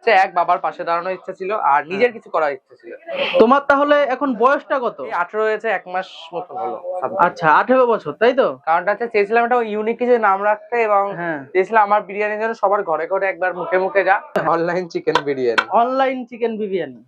হচ্ছে এক বাবার পাশে দাঁড়ানোর ইচ্ছা ছিল আর নিজের কিছু করার ইচ্ছা ছিল। তোমার তাহলে এখন বয়সটা কত? আঠারো হয়েছে এক মাস মতো হলো। আচ্ছা আঠেরো বছর তাই তো? কারণটা হচ্ছে চেয়েছিলাম একটা ইউনিক কিছু নাম রাখতে এবং হ্যাঁ। চেয়েছিলাম আমার বিরিয়ানি যেন সবার ঘরে ঘরে একবার মুখে মুখে যা। Online chicken biryani online chicken biryani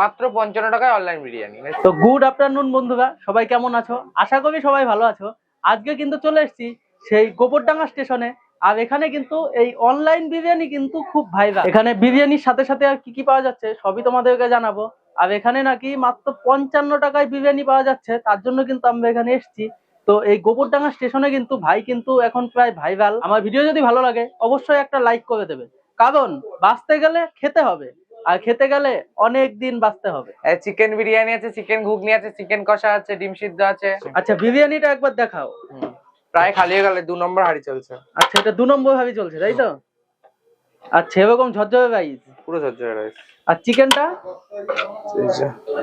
মাত্র পঞ্চান্ন টাকায় অনলাইন বিরিয়ানি তো গুড আফটারনুন বন্ধুরা সবাই কেমন আছো? আশা করি সবাই ভালো আছো। আজকে কিন্তু চলে এসেছি সেই গোবরডাঙ্গা স্টেশনে আর এখানে কিন্তু এই অনলাইন বিরিয়ানি কিন্তু খুব ভাইরাল এখানে বিরিয়ানির সাথে সাথে আর কি কি পাওয়া যাচ্ছে সবই তোমাদেরকে জানাব। আর এখানে নাকি মাত্র পঞ্চান্ন টাকায় বিরিয়ানি পাওয়া যাচ্ছে তার জন্য কিন্তু আমরা এখানে এসেছি। তো এই গোবরডাঙ্গা স্টেশনে কিন্তু ভাই কিন্তু এখন প্রায় ভাইরাল আমার ভিডিও যদি ভালো লাগে অবশ্যই একটা লাইক করে দেবে। কারণ বাঁচতে গেলে খেতে হবে আর খেতে গেলে অনেক দিন বাঁচতে হবে। চিকেন বিরিয়ানি আছে চিকেন ঘুগনি আছে চিকেন কষা আছে ডিম সিদ্ধ আছে। আচ্ছা বিরিয়ানিটা একবার দেখাও। প্রায় খালি হয়ে গেলে দু নম্বর হাড়ি চলছে। আচ্ছা এটা দু নম্বর ভাবে চলছে তাই তো? আচ্ছা এরকম ঝরঝরে রাইস পুরো হয়ে রয়েছে আর চিকেনটা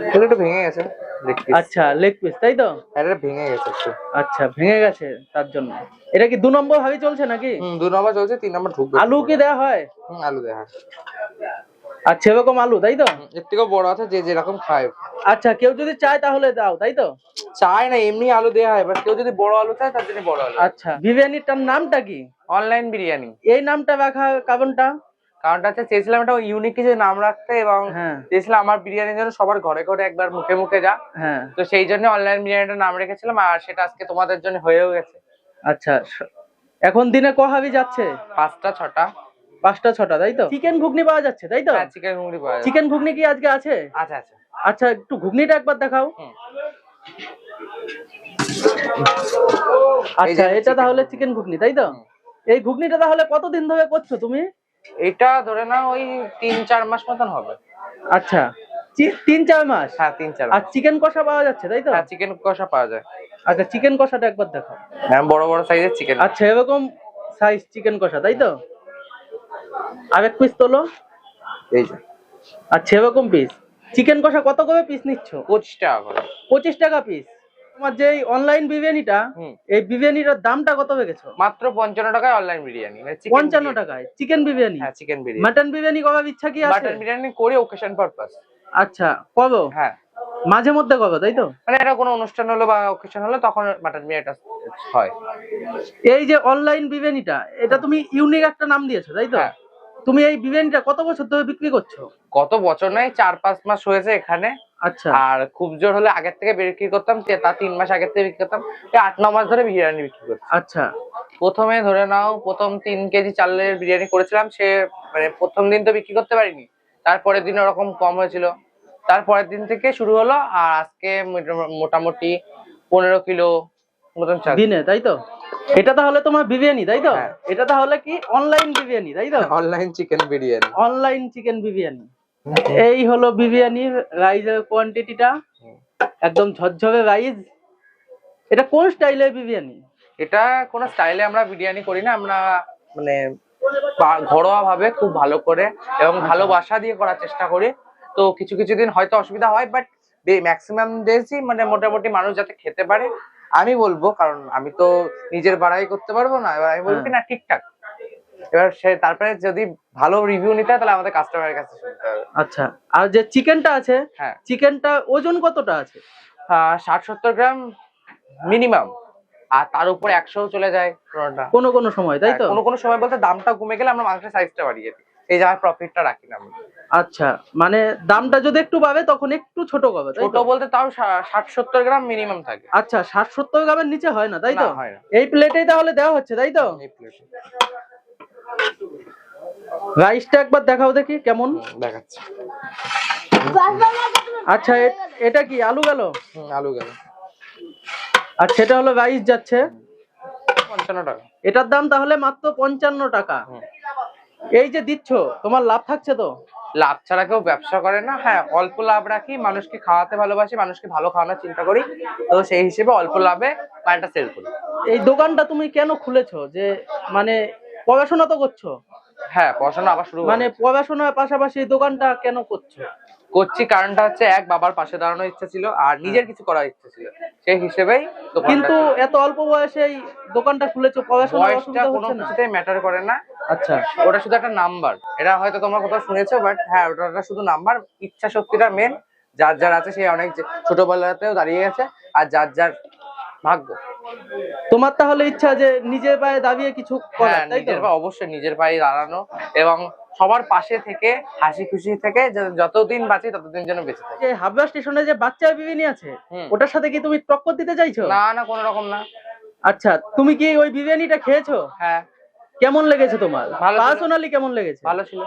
এটা একটু ভেঙে গেছে আচ্ছা লেগ পিস তাই তো? এটা ভেঙে গেছে আচ্ছা ভেঙে গেছে তার জন্য। এটা কি দু নম্বর ভাবে চলছে নাকি? হুম দু নম্বর চলছে তিন নম্বর ঢুকবে। আলু কি দেওয়া হয়? হুম, আলু দেখা আচ্ছা এরকম আলু তাই তো? এর থেকেও বড় আছে যে যেরকম খায়। আচ্ছা কেউ যদি চায় তাহলে দাও তাই তো? চায় না এমনি আলু দেওয়া হয় এবার কেউ যদি বড় আলু চায় তার জন্য বড় আলু। আচ্ছা বিরিয়ানিটার নামটা কি? অনলাইন বিরিয়ানি। এই নামটা রাখা কারণটা? কারণটা হচ্ছে চেয়েছিলাম একটা ইউনিক কিছু নাম রাখতে এবং হ্যাঁ। চেয়েছিলাম আমার বিরিয়ানি যেন সবার ঘরে ঘরে একবার মুখে মুখে যা। হ্যাঁ। তো সেই জন্য অনলাইন বিরিয়ানিটার নাম রেখেছিলাম আর সেটা আজকে তোমাদের জন্য হয়েও গেছে। আচ্ছা এখন দিনে ক হাবি যাচ্ছে? পাঁচটা ছটা। পাঁচটা ছটা তাই তো? চিকেন ঘুগনি পাওয়া যাচ্ছে তাই তো? হ্যাঁ চিকেন ঘুগনি পাওয়া চিকেন ঘুগনি কি আজকে আছে? আচ্ছা আচ্ছা আচ্ছা একটু ঘুগনিটা একবার দেখাও। আচ্ছা এটা তাহলে চিকেন ঘুগনি তাই তো? এই ঘুগনিটা তাহলে কতদিন ধরে করছ তুমি? এটা ধরে নাও ওই তিন চার মাস মতন হবে। আচ্ছা চি- তিন চার মাস? হ্যাঁ তিন চার আর চিকেন কষা পাওয়া যাচ্ছে তাই তো? হ্যাঁ চিকেন কষা পাওয়া যায়। আচ্ছা চিকেন কষাটা একবার দেখাও। হ্যাঁ বড় বড় সাইজের চিকেন আচ্ছা এরকম সাইজ চিকেন কষা তাই তো? আরেক পিস তোলো। এই যে। আচ্ছা এরকম পিস চিকেন কষা কত করে পিস নিচ্ছ? পঁচিশ টাকা করে। পঁচিশ টাকা পিস তোমার যে অনলাইন বিরিয়ানিটা হুম। এই বিরিয়ানিটার দামটা কত রেখেছো মাত্র পঞ্চান্ন টাকায় অনলাইন বিরিয়ানি মানে পঞ্চান্ন। টাকায়। চিকেন বিরিয়ানি? হ্যাঁ চিকেন বিরিয়ানি। মাটন বিরিয়ানি করার ইচ্ছা কি আছে? মাটন বিরিয়ানি করি ওকেশন পারপাস আচ্ছা করো হ্যাঁ। মাঝে মধ্যে করো তাই তো? মানে এটা কোনো অনুষ্ঠান হলো বা ওকেশন হলো তখন মাটন বিরিয়ানিটা হয়। এই যে অনলাইন বিরিয়ানিটা এটা তুমি ইউনিক একটা নাম দিয়েছ তাই তো? হ্যাঁ। তুমি এই বিরিয়ানিটা কত বছর ধরে বিক্রি করছ? কত বছর নয় চার পাঁচ মাস হয়েছে এখানে। আচ্ছা। আর খুব জোর হলে আগের থেকে বিক্রি করতাম তে- তিন মাস আগের থেকে বিক্রি করতাম আট ন মাস ধরে বিরিয়ানি বিক্রি করতাম আচ্ছা। প্রথমে ধরে নাও প্রথম তিন কেজি চালের বিরিয়ানি করেছিলাম সে মানে প্রথম দিন তো বিক্রি করতে পারিনি তারপরের দিন ওরকম কম হয়েছিল। তারপরের দিন থেকে শুরু হলো আর আজকে মোটামুটি পনেরো কিলো মতন চাল। দিনে তাই তো? এটা তাহলে তোমার বিরিয়ানি তাই তো? হ্যাঁ। এটা তাহলে কি অনলাইন বিরিয়ানি তাই তো? Online chicken biryani. Online chicken biryani. এই হলো বিরিয়ানির রাইসের কোয়ান্টিটিটা একদম ঝরঝরে রাইস এটা কোন স্টাইলের বিরিয়ানি? এটা কোন স্টাইলে আমরা বিরিয়ানি করি না আমরা মানে ঘরোয়া ভাবে খুব ভালো করে এবং ভালোবাসা দিয়ে করার চেষ্টা করি। তো কিছু কিছু দিন হয়তো অসুবিধা হয় বাট ম্যাক্সিমাম ডেজই মানে মোটামুটি মানুষ যাতে খেতে পারে। আমি বলব কারণ আমি তো নিজের বাড়াই করতে পারব না এবার আমি বলব কি না ঠিকঠাক। এবার সে তারপরে যদি ভালো রিভিউ নিতে হয় তাহলে আমাদের কাস্টমারের কাছে শুনতে হবে। আচ্ছা আর যে চিকেনটা আছে হ্যাঁ। চিকেনটা ওজন কতটা আছে? ষাট সত্তর গ্রাম মিনিমাম আর তার উপর একশো চলে যায় কোনো কোনো সময় তাই তো? হ্যাঁ, কোনো কোনো সময় বলতে দামটা কমে গেলে আমরা মাংসের সাইজটা বাড়িয়ে দিই। এই জায়গায় প্রফিটটা রাখি না আমরা। আচ্ছা মানে দামটা যদি একটু পাবে তখন একটু ছোট হবে তাই ছোট তো? বলতে তাও ষাট সত্তর গ্রাম মিনিমাম থাকে। আচ্ছা ষাট সত্তর গ্রামের নিচে হয় না তাই তো? এই প্লেটেই তাহলে দেওয়া হচ্ছে তাই তো। রাইসটা একবার দেখাও দেখি কেমন? দেখাচ্ছি। আচ্ছা এটা কি আলু গেল? আলু গেল। আর সেটা হলো রাইস যাচ্ছে। পঞ্চান্ন টাকা। এটার দাম তাহলে মাত্র পঞ্চান্ন টাকা। এই যে দিচ্ছ তোমার লাভ থাকছে তো? লাভ ছাড়া কেউ ব্যবসা করে না। হ্যাঁ অল্প লাভ রাখি মানুষকে খাওয়াতে ভালোবাসি মানুষকে ভালো খাওয়ানোর চিন্তা করি। তো সেই হিসেবে অল্প লাভে মালটা সেল করি। এই দোকানটা তুমি কেন খুলেছো? যে মানে পড়াশোনা তো করছ? হ্যাঁ পড়াশোনা আবার শুরু মানে মানে পড়াশোনার পাশাপাশি এই দোকানটা কেন করছ? করছি কারণটা হচ্ছে এক বাবার পাশে দাঁড়ানোর ইচ্ছা ছিল আর নিজের কিছু করার ইচ্ছা ছিল। সেই হিসেবেই কিন্তু এত অল্প বয়সে দোকানটা খুলেছো বয়সটা কোনো কিছুতেই ম্যাটার করে না। আচ্ছা। ওটা শুধু একটা নাম্বার এটা হয়তো তোমরা কোথাও শুনেছো বাট হ্যাঁ ওটা শুধু নাম্বার ইচ্ছা শক্তিটা মেন যার যার আছে সে অনেক ছোটবেলাতেও দাঁড়িয়ে গেছে আর যার যার ভাগ্য। তোমার তাহলে ইচ্ছা যে নিজের পায়ে দাঁড়িয়ে কিছু করার হ্যাঁ নিজের পা অবশ্যই নিজের পায়ে দাঁড়ানো এবং সবার পাশে থেকে হাসি খুশি থেকে যতদিন বাঁচি ততদিন যেন বেঁচে থাকি। হাবড়া স্টেশনে যে বাচ্চা বিবিনি আছে ওটার সাথে কি তুমি টক্কর দিতে চাইছো? না না কোনো রকম না। আচ্ছা তুমি কি ওই বিরিয়ানিটা খেয়েছো? হ্যাঁ। কেমন লেগেছে তোমার? পার্সোনালি কেমন লেগেছে? ভালো ছিল।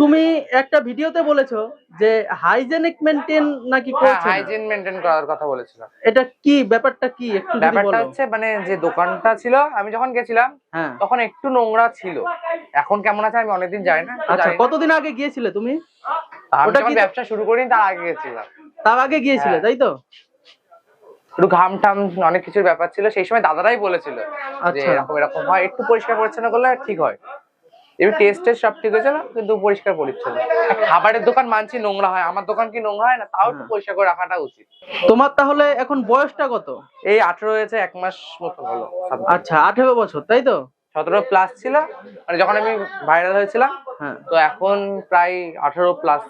তুমি একটা ভিডিওতে বলেছ যে হাইজেনিক মেনটেন নাকি হ্যাঁ করছে। হাইজিন মেনটেন করার কথা বলেছিলাম। এটা কি ব্যাপারটা কি? একটু ব্যাপারটা হচ্ছে মানে যে দোকানটা ছিল আমি যখন গেছিলাম হ্যাঁ। তখন একটু নোংরা ছিল। এখন কেমন আছে আমি অনেকদিন যাই না আচ্ছা কতদিন আগে গিয়েছিলে তুমি? ওটা কি- ব্যবসা শুরু করিনি তার আগে গেছিলাম তার আগে গিয়েছিলে হ্যাঁ। তাই তো? একটু ঘাম টাম অনেক কিছুর ব্যাপার ছিল। সেই সময় দাদারাই বলেছিল যে আচ্ছা। এরকম এরকম হয়। একটু পরিষ্কার পরিচ্ছন্ন করলে ঠিক হয়। এবার টেস্ট টেস্ট সব ঠিক হয়েছিল কিন্তু পরিষ্কার পরিচ্ছন্ন। খাবারের দোকান মানছি নোংরা হয়। আমার দোকান কি নোংরা হয় না? তাও একটু হ্যাঁ। পরিষ্কার করে রাখাটা উচিত। তোমার তাহলে এখন বয়সটা কত? এই আঠেরো হয়েছে এক মাস মতো হলো। আচ্ছা আঠেরো বছর তাই তো? সতেরো প্লাস ছিল। মানে যখন আমি ভাইরাল হয়েছিলাম হ্যাঁ। তো এখন প্রায় আঠেরো প্লাস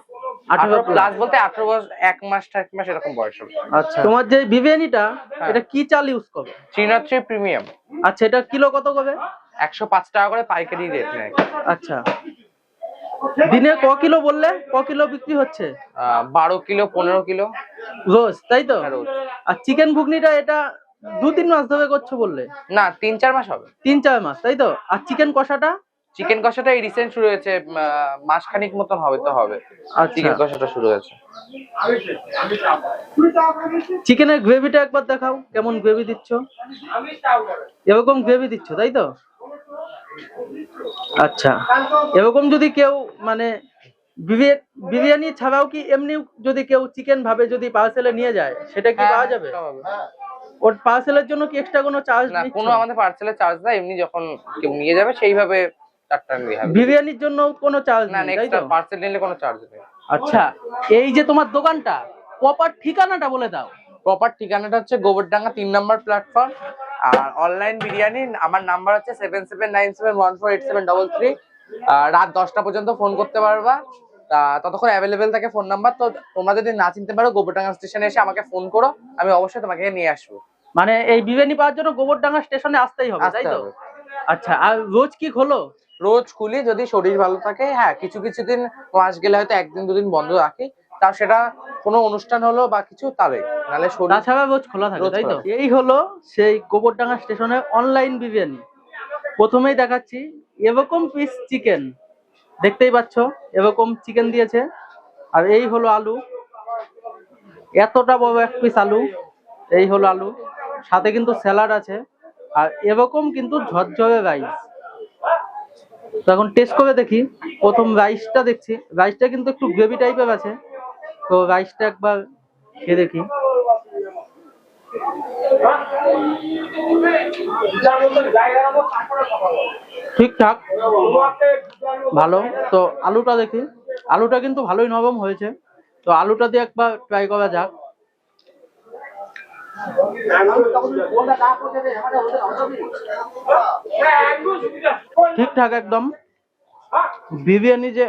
18। প্লাস বলতে আঠেরো বছর এক মাস এক মাস এরকম বয়স হবে। আচ্ছা। তোমার যে বিরিয়ানিটা হ্যাঁ। এটা কি চাল ইউজ করবে? প্রিমিয়াম আচ্ছা এটা কিলো কত একশো পাঁচ টাকা করে পাইকারি রেট নেয়। আচ্ছা। দিনে ক কিলো বললে? ক কিলো বিক্রি হচ্ছে? আহ, বারো কিলো পনেরো কিলো। রোজ তাই তো? হ্যাঁ, রোজ। আর চিকেন ঘুগনিটা এটা দু তিন মাস ধরে করছ বললে? না তিন চার মাস হবে। তিন চার মাস তাই তো? আর চিকেন কষাটা? চিকেন কষাটা এই রিসেন্ট শুরু হয়েছে মাসখানিক মতন হবে তো হবে। আচ্ছা। চিকেন কষাটা শুরু হয়েছে। চিকেনের গ্রেভিটা একবার দেখাও কেমন গ্রেভি দিচ্ছ? এরকম গ্রেভি দিচ্ছ তাই তো? আচ্ছা। এরকম যদি কেউ মানে বিরিয়ানি ছাড়াও কি এমনি যদি কেউ চিকেন ভাবে যদি পার্সেলে নিয়ে যায় সেটা কি হ্যাঁ, পাওয়া যাবে? ওর পার্সেলের জন্য কি এক্সট্রা কোনো চার্জ না কোনো আমাদের পার্সেলের চার্জ না এমনি যখন কেউ নিয়ে যাবে সেইভাবে চারটা নিয়ে হবে। বিরিয়ানির জন্য কোনো চার্জ না নেই পার্সেল নিলে কোনো চার্জ নেই। আচ্ছা এই যে তোমার দোকানটা প্রপার ঠিকানাটা বলে দাও। প্রপার ঠিকানাটা হচ্ছে গোবরডাঙ্গা তিন নম্বর প্ল্যাটফর্ম আর অনলাইন বিরিয়ানি আমার নাম্বার হচ্ছে seven seven nine seven one four eight seven double three রাত দশটা পর্যন্ত ফোন করতে পারবা। ততক্ষণ অ্যাভেলেবেল থাকে ফোন নাম্বার তো তোমরা যদি না চিনতে পারো গোবরডাঙ্গা স্টেশনে এসে আমাকে ফোন করো আমি অবশ্যই তোমাকে নিয়ে আসব। মানে এই বিরিয়ানি পাওয়ার জন্য গোবরডাঙ্গা স্টেশনে আসতেই হবে তাই তো? আচ্ছা আর রোজ কি খোলো? রোজ খুলি যদি শরীর ভালো থাকে হ্যাঁ কিছু কিছু দিন মাস গেলে হয়তো একদিন দুদিন বন্ধ রাখি। তা সেটা কোনো অনুষ্ঠান হলো বা কিছু তাহলে নাহলে তাছাড়া রোজ খোলা থাকে তাই তো? এই হলো সেই গোবরডাঙ্গা স্টেশনের অনলাইন বিরিয়ানি। প্রথমেই দেখাচ্ছি এরকম পিস চিকেন দেখতেই পাচ্ছ এরকম চিকেন দিয়েছে। আর এই হলো আলু। এতটা বড় এক পিস আলু। এই হলো আলু। সাথে কিন্তু স্যালাড আছে। আর এরকম কিন্তু ঝরঝরে রাইস তো এখন টেস্ট করে দেখি। প্রথম রাইসটা দেখছি। রাইসটা কিন্তু একটু গ্রেভি টাইপের আছে। তো রাইসটা একবার খেয়ে দেখি। ঠিকঠাক। ভালো। তো আলুটা দেখি। আলুটা কিন্তু ভালোই নরম হয়েছে। তো আলুটা দিয়ে একবার ট্রাই করা যাক। ঠিকঠাক একদম। বিরিয়ানি যে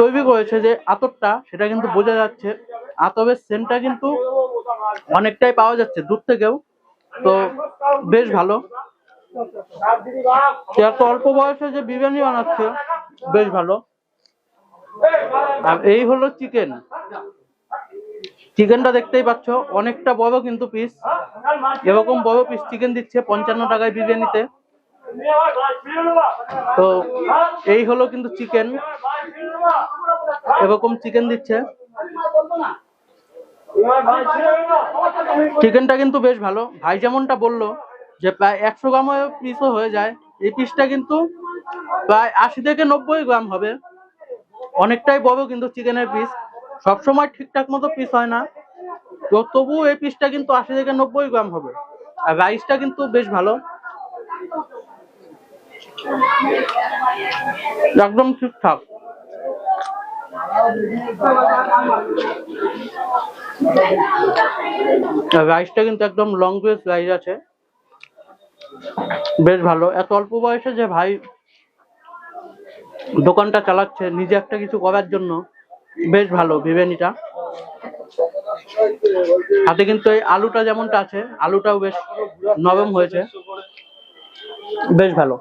তৈরি করেছে, যে আতরটা, সেটা কিন্তু বোঝা যাচ্ছে। আতরের সেন্টটা কিন্তু অনেকটাই পাওয়া যাচ্ছে, দূর থেকেও। তো বেশ ভালো। এত অল্প বয়সে যে বিরিয়ানি বানাচ্ছে, বেশ ভালো। আর এই হলো চিকেন চিকেনটা দেখতেই পাচ্ছ, অনেকটা বড় কিন্তু পিস এরকম বড় পিস চিকেন দিচ্ছে, পঞ্চান্ন টাকায় বিরিয়ানিতে। তো এই হলো কিন্তু চিকেন এরকম চিকেন দিচ্ছে। চিকেনটা কিন্তু বেশ ভালো। ভাই যেমনটা বলল যে প্রায় একশো গ্রামের পিসও হয়ে যায়। এই পিসটা কিন্তু প্রায় আশি থেকে নব্বই গ্রাম হবে। অনেকটাই বড় কিন্তু চিকেনের পিস সবসময় ঠিকঠাক মতো পিস হয় না। তো তবুও এই পিসটা কিন্তু আশি থেকে নব্বই গ্রাম হবে। আর রাইসটা কিন্তু বেশ ভালো। একদম ঠিকঠাক। রাইসটা কিন্তু একদম লং বেস রাইস আছে। বেশ ভালো। এত অল্প বয়সে যে ভাই দোকানটা চালাচ্ছে, নিজে একটা কিছু করার জন্য। বেশ ভালো, বিরিয়ানিটা। হাতে কিন্তু এই আলুটা যেমনটা আছে, আলুটাও বেশ নরম হয়েছে। বেশ ভালো।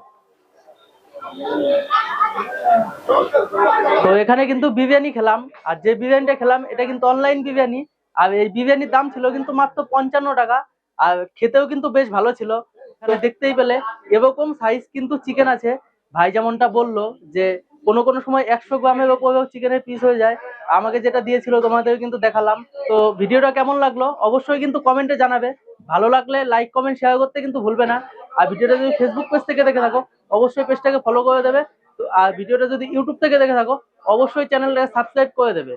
তো এখানে কিন্তু বিরিয়ানি খেলাম, আর যে বিরিয়ানিটা খেলাম, এটা কিন্তু অনলাইন বিরিয়ানি। আর এই বিরিয়ানির দাম ছিল কিন্তু মাত্র পঞ্চান্ন টাকা, আর খেতেও কিন্তু বেশ ভালো ছিল। এখানে দেখতেই পেলে, এরকম সাইজ কিন্তু চিকেন আছে। ভাই যেমনটা বলল যে কোনো কোনো সময় একশো গ্রামের ওপরেও চিকেনের পিস হয়ে যায়। আমাকে যেটা দিয়েছিল তোমাদের কিন্তু দেখালাম। তো ভিডিওটা কেমন লাগল? অবশ্যই কিন্তু কমেন্টে জানাবে। ভালো লাগলে লাইক কমেন্ট শেয়ার করতে কিন্তু ভুলবে না। আর ভিডিওটা যদি ফেসবুক পেজ থেকে দেখে থাকো, অবশ্যই পেজটাকে ফলো করে দেবে। আর ভিডিওটা যদি ইউটিউব থেকে দেখে থাকো, অবশ্যই চ্যানেলটাকে সাবস্ক্রাইব করে দেবে।